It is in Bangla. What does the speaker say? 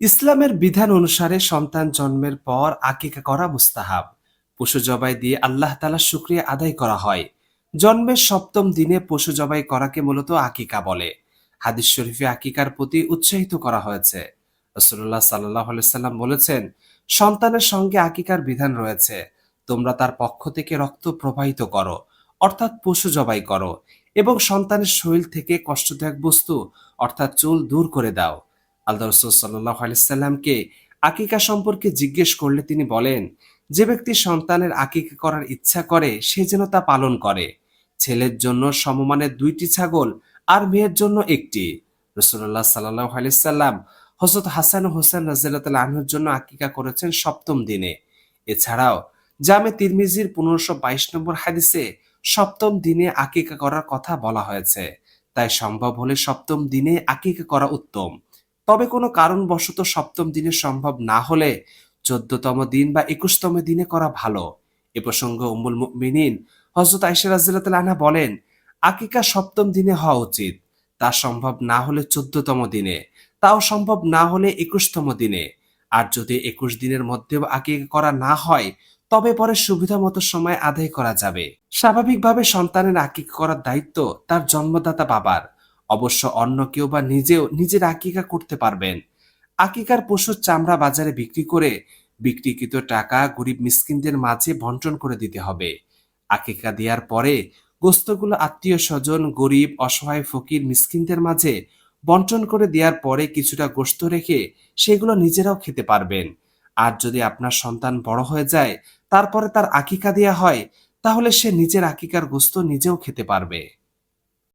ইসলামের বিধান অনুসারে সন্তান জন্মের পর আকিকা করা মুস্তাহাব। পশু জবাই দিয়ে আল্লাহ তালা শুক্রিয়া আদায় করা হয়। জন্মের সপ্তম দিনে পশু জবাই করাকে মূলত আকিকা বলে। হাদিস শরীফে আকিকার প্রতি উৎসাহিত করা হয়েছে। রসুল্লাহ সাল্লাহ সাল্লাম বলেছেন, সন্তানের সঙ্গে আকিকার বিধান রয়েছে। তোমরা তার পক্ষ থেকে রক্ত প্রবাহিত করো, অর্থাৎ পশু জবাই করো এবং সন্তানের শরীর থেকে কষ্টদায়ক বস্তু, অর্থাৎ চুল দূর করে দাও। আল্লাহ রসুল সাল্লাহ আলিয়াল্লামকে আকিকা সম্পর্কে জিজ্ঞেস করলে তিনি বলেন, যে ব্যক্তি সন্তানের আকিকা করার ইচ্ছা করে, সে যেন তা পালন করে। ছেলের জন্য সমমানের দুইটি ছাগল আর মেয়ের জন্য একটি। রসুল্লাহ সাল্লাহ আলিয়াল্লাম হজরত হাসান হোসেন রাজিয়াল আনহুর জন্য আকিকা করেছেন সপ্তম দিনে। এছাড়াও জামে তিরমিজির পনেরোশো বাইশ নম্বর হাদিসে সপ্তম দিনে আকিকা করার কথা বলা হয়েছে। তাই সম্ভব হলে সপ্তম দিনে আকিকা করা উত্তম। তবে কোনো কারণবশত সপ্তম দিনে সম্ভব না হলে চোদ্দতম দিন বা একুশতম দিনে করা ভালো। এ প্রসঙ্গে উম্মুল মিনিন হজরত আইসা আনহা বলেন, আকিকা সপ্তম দিনে হওয়া উচিত। তা সম্ভব না হলে চোদ্দতম দিনে, তাও সম্ভব না হলে একুশতম দিনে। আর যদি একুশ দিনের মধ্যেও আকিকা করা না হয়, তবে পরে সুবিধা মতো সময় আদায় করা যাবে। স্বাভাবিকভাবে সন্তানের আকিকা করার দায়িত্ব তার জন্মদাতা বাবার। অবশ্য অন্য কেউ বা নিজেও নিজের আকিকা করতে পারবেন। আকিকার পশুর চামড়া বাজারে বিক্রি করে বিক্রিকৃত টাকা গরিব মিসকিনদের মাঝে বন্টন করে দিতে হবে। আকিকা দেওয়ার পরে গোস্তগুলো আত্মীয় স্বজন, গরিব, অসহায়, ফকির মিসকিনদের মাঝে বন্টন করে দেওয়ার পরে কিছুটা গোস্ত রেখে সেগুলো নিজেরাও খেতে পারবেন। আর যদি আপনার সন্তান বড় হয়ে যায়, তারপরে তার আকিকা দেয়া হয়, তাহলে সে নিজের আকিকার গোস্ত নিজেও খেতে পারবে।